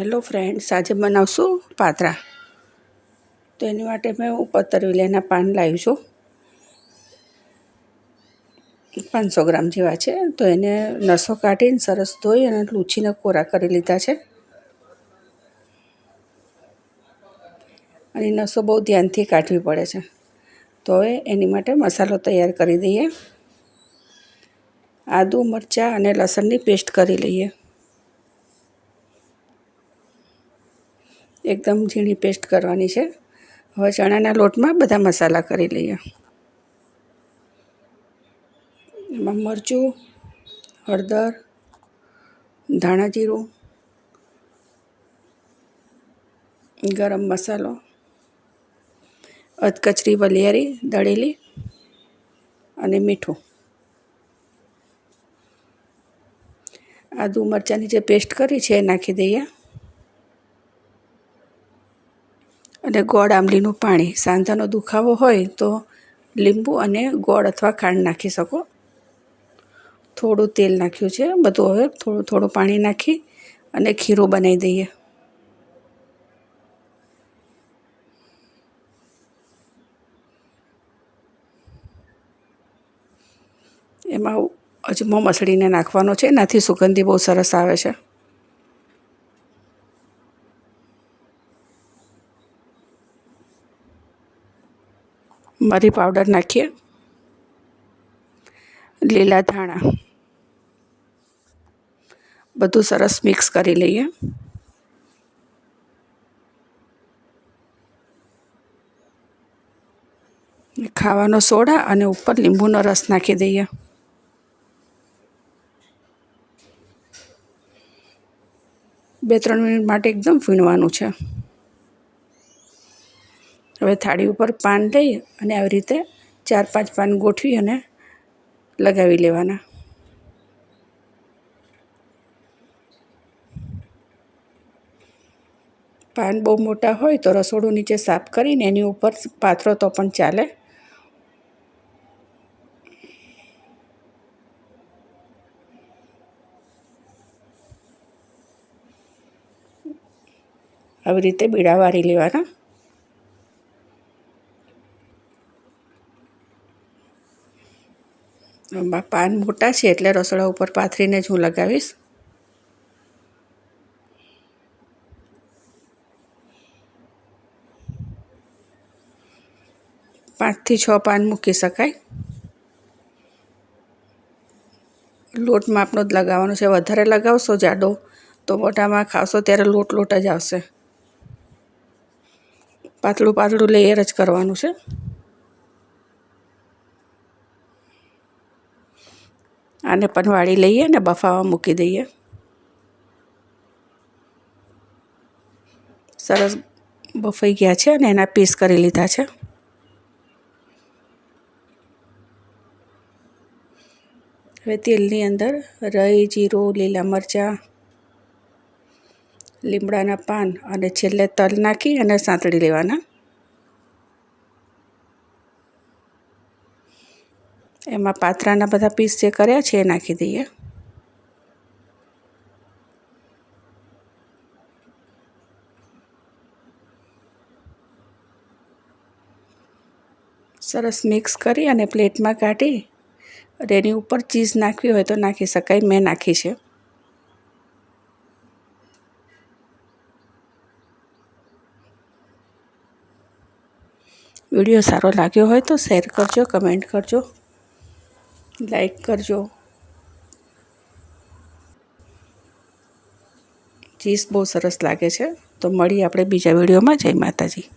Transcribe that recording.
Hello friends, આજે બનાવશું પાતરા. તો એની માટે મેં હું પતરવેલાના પાન લાવી છું. પાંચસો ગ્રામ જેવા છે. તો એને નસો કાઢીને સરસ ધોઈ અને લૂછીને કોરા કરી લીધા છે. અને નસો બહુ ધ્યાનથી કાઢવી પડે છે. તો હવે એની માટે મસાલો તૈયાર કરી દઈએ. આદું, મરચાં અને લસણની પેસ્ટ કરી લઈએ. એકદમ ઝીણી પેસ્ટ કરવાની છે. હવે ચણાના લોટમાં બધા મસાલા કરી લઈએ. એમાં મરચું, હળદર, ધાણા જીરું, ગરમ મસાલો, અધકચરી વલિયારી, દળેલી અને મીઠું. આદુ મરચાંની જે પેસ્ટ કરી છે એ નાખી દઈએ. અને ગોળ આંબલીનું પાણી. સાંધાનો દુખાવો હોય તો લીંબુ અને ગોળ અથવા ખાંડ નાખી શકો. થોડું તેલ નાખ્યું છે. બધું હવે થોડું થોડું પાણી નાખી અને ખીરું બનાવી દઈએ. એમાં અજમો મસળીને નાખવાનો છે. એનાથી સુગંધી બહુ સરસ આવે છે. મરી પાવડર નાખીએ. લીલા ધાણા. બધું સરસ મિક્સ કરી લઈએ. ખાવાનો સોડા અને ઉપર લીંબુનો રસ નાખી દઈએ. બે ત્રણ મિનિટ માટે એકદમ ફીણવાનું છે. હવે થાળી ઉપર પાન લઈ અને આવી રીતે ચાર પાંચ પાન ગોઠવી અને લગાવી લેવાના. પાન બહુ મોટા હોય તો રસોડું નીચે સાફ કરીને એની ઉપર પાથરો તો પણ ચાલે. આવી રીતે બીડા વારી લેવાના. પાન મોટા છે એટલે રસોડા ઉપર પાથરીને જ હું લગાવીશ. પાંચથી છ પાન મૂકી શકાય. લોટ માપનો જ લગાવવાનો છે. વધારે લગાવશો જાડો તો મોટામાં ખાશો ત્યારે લોટ લોટ જ આવશે. પાતળું પાતળું લેયર જ કરવાનું છે. આને પણ વાળી લઈએ અને બફાવા મૂકી દઈએ. સરસ બફાઈ ગયા છે અને એના પીસ કરી લીધા છે. હવે તેલની અંદર રાઈ, જીરું, લીલા મરચાં, લીમડાના પાન અને છેલ્લે તલ નાખી અને સાંતળી લેવાના. એમાં પાત્રાના બધા પીસ જે કર્યા છે એ નાખી દઈએ. સરસ મિક્સ કરી અને પ્લેટમાં કાઢી અને એની ઉપર ચીઝ નાખવી હોય તો નાખી શકાય, મેં નાખી છે. વીડિયો સારો લાગ્યો હોય તો શેર કરજો કમેન્ટ કરજો. લાઈક કરજો. ચીઝ બહુ સરસ લાગે છે. તો મળીએ આપણે બીજા વિડીયોમાં. જય માતાજી.